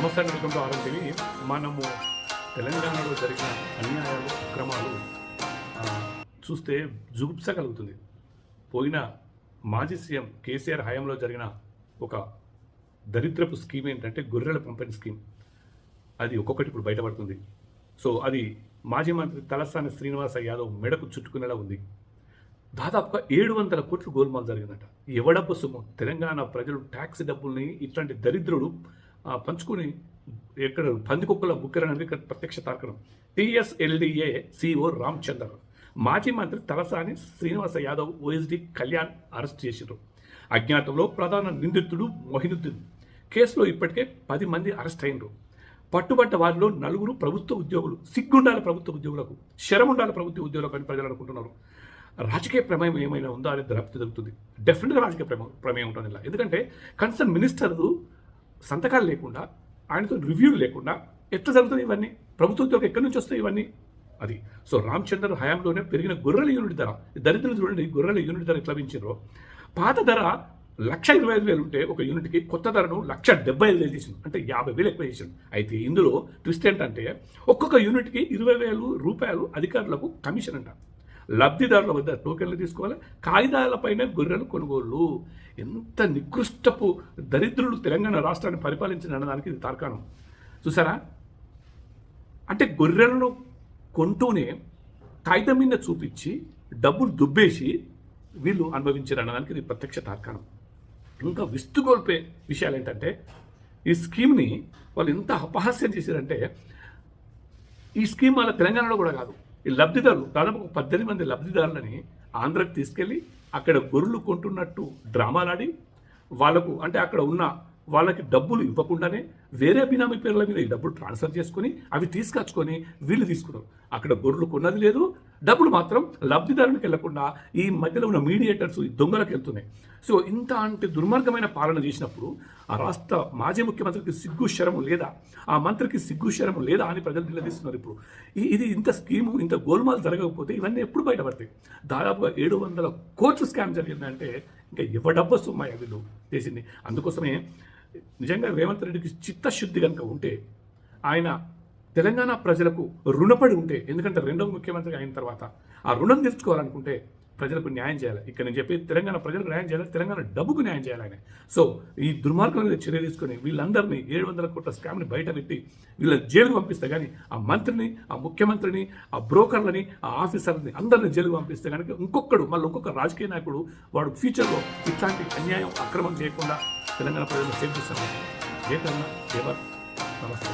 నమస్తే welcome to RM TV. మనము తెలంగాణలో జరిగిన అన్యాయాలు అక్రమాలు చూస్తే జుగుప్స కలుగుతుంది పోయిన మాజీ సీఎం కేసీఆర్ హయాంలో జరిగిన ఒక దరిద్రపు స్కీమ్ ఏంటంటే గొర్రెల పంపిణీ స్కీమ్. అది ఒక్కొక్కటి ఇప్పుడు బయటపడుతుంది. సో అది మాజీ మంత్రి తలసాని శ్రీనివాస యాదవ్ మెడకు చుట్టుకునేలా ఉంది. దాదాపుగా ఏడు వందల కోట్లు గోల్మాల్ జరిగిందట. ఎవడబ్బ సొమ్ము? తెలంగాణ ప్రజలు ట్యాక్స్ డబ్బుల్ని ఇట్లాంటి దరిద్రుడు పంచుకుని ఎక్కడ పందికొక్కల బుక్కరనేది ఇక్కడ ప్రత్యక్ష తార్కణం టిఎస్ఎల్డిఏ సిఓ రామచందర్ మాజీ మంత్రి తలసాని శ్రీనివాస యాదవ్ ఓఎస్డి కళ్యాణ్ అరెస్ట్ చేశారు అజ్ఞాతంలో ప్రధాన నిందితుడు మొహినుద్దీన్. కేసులో ఇప్పటికే పది మంది అరెస్ట్ అయినరు పట్టుబట్ట వారిలో నలుగురు ప్రభుత్వ ఉద్యోగులు సిగ్గుండాలి ప్రభుత్వ ఉద్యోగులకు శరముండాలి ప్రభుత్వ ఉద్యోగులకు అని ప్రజలు అనుకుంటున్నారు. రాజకీయ ప్రమేయం ఏమైనా ఉందా అనేది దరప్తి జరుగుతుంది డెఫినెట్గా రాజకీయ ప్రమేయం ప్రమేయం ఉంటుంది ఇలా ఎందుకంటే కన్సర్న్ మినిస్టర్ సంతకాలు లేకుండా ఆయనతో రివ్యూలు లేకుండా ఎట్లా జరుగుతుంది ఇవన్నీ? ప్రభుత్వ ఉద్యోగం ఎక్కడి నుంచి వస్తాయి ఇవన్నీ? అది. సో రామచంద్ర హయాంలోనే పెరిగిన గొర్రెల యూనిట్ ధర ఈ దరిద్రులు చూడండి గొర్రెల యూనిట్ ధర ఎట్లా పెంచారో పాత ధర లక్ష ఇరవై ఐదు వేలు ఉంటే ఒక యూనిట్కి కొత్త ధరను లక్ష డెబ్బై ఐదు వేలు చేసింది. అంటే యాభై వేలు ఎక్కువ చేసింది. అయితే ఇందులో ట్విస్ట్ ఏంటంటే ఒక్కొక్క యూనిట్కి ఇరవై వేలు రూపాయలు అధికారులకు కమిషన్ అంట. లబ్ధిదారుల వద్ద టోకెన్లు తీసుకోవాలి కాగితాలపైన గొర్రెలు కొనుగోలు. ఎంత నికృష్టపు దరిద్రులు తెలంగాణ రాష్ట్రాన్ని పరిపాలించిన దానికి ఇది తార్కాణం. చూసారా? అంటే గొర్రెలను కొంటూనే కాగితం మీద చూపించి డబ్బులు దుబ్బేసి వీళ్ళు అనుభవించారు అనడానికి ఇది ప్రత్యక్ష తార్కాణం. ఇంకా విస్తుగోల్పే విషయాలు ఏంటంటే ఈ స్కీమ్ని వాళ్ళు ఎంత అపహాస్యం చేశారంటే ఈ స్కీమ్ వాళ్ళ తెలంగాణలో కూడా కాదు. ఈ లబ్ధిదారులు దాదాపు ఒక పద్దెనిమిది మంది లబ్ధిదారులని ఆంధ్రకు తీసుకెళ్ళి అక్కడ గొర్రెలు కొంటున్నట్టు డ్రామాలాడి వాళ్ళకు అంటే అక్కడ ఉన్న వాళ్ళకి డబ్బులు ఇవ్వకుండానే వేరే బినామీ పేర్ల మీద ఈ డబ్బులు ట్రాన్స్ఫర్ చేసుకొని అవి తీసుకొచ్చుకొని వీళ్ళు తీసుకున్నారు. అక్కడ గొర్రెలు కొన్నది లేదు డబ్బులు మాత్రం లబ్ధిదారునికి వెళ్ళకుండా ఈ మధ్యలో ఉన్న మీడియేటర్స్ ఈ దొంగలకు వెళ్తున్నాయి. సో ఇంత అంటే దుర్మార్గమైన పాలన చేసినప్పుడు ఆ రాష్ట్ర మాజీ ముఖ్యమంత్రికి సిగ్గు శరము లేదా? ఆ మంత్రికి సిగ్గు శరము లేదా అని ప్రజలు నిలదీస్తున్నారు ఇప్పుడు. ఇది ఇంత స్కీము ఇంత గోల్మాల్ జరగకపోతే ఇవన్నీ ఎప్పుడు బయటపడతాయి? దాదాపుగా ఏడు వందల కోట్లు స్కామ్ జరిగిందంటే ఇంకా ఇవ్వడబ్బ సొమ్మాయి వీళ్ళు చేసింది? అందుకోసమే నిజంగా రేవంత్ రెడ్డికి చిత్తశుద్ధి కనుక ఉంటే ఆయన తెలంగాణ ప్రజలకు రుణపడి ఉంటే ఎందుకంటే రెండవ ముఖ్యమంత్రి అయిన తర్వాత ఆ రుణం తీర్చుకోవాలనుకుంటే ప్రజలకు న్యాయం చేయాలి. ఇక్కడ నేను చెప్పి తెలంగాణ ప్రజలకు న్యాయం చేయాలి తెలంగాణ డబ్బుకు న్యాయం చేయాలి ఆయన సో ఈ దుర్మార్గం మీద చర్య తీసుకొని వీళ్ళందరినీ ఏడు వందల కోట్ల స్కామ్ని బయట పెట్టి వీళ్ళ జైలుకు పంపిస్తే కానీ ఆ మంత్రిని ఆ ముఖ్యమంత్రిని ఆ బ్రోకర్లని ఆ ఆఫీసర్ని అందరిని జైలుకు పంపిస్తే కనుక ఇంకొకడు మళ్ళీ ఇంకొక రాజకీయ నాయకుడు వాడు ఫ్యూచర్లో ఇట్లాంటి అన్యాయం అక్రమం చేయకుండా తెలంగాణ ప్రజలను సేవ్ చేస్తాను జయకరణ తెలంగాణ నమస్తే.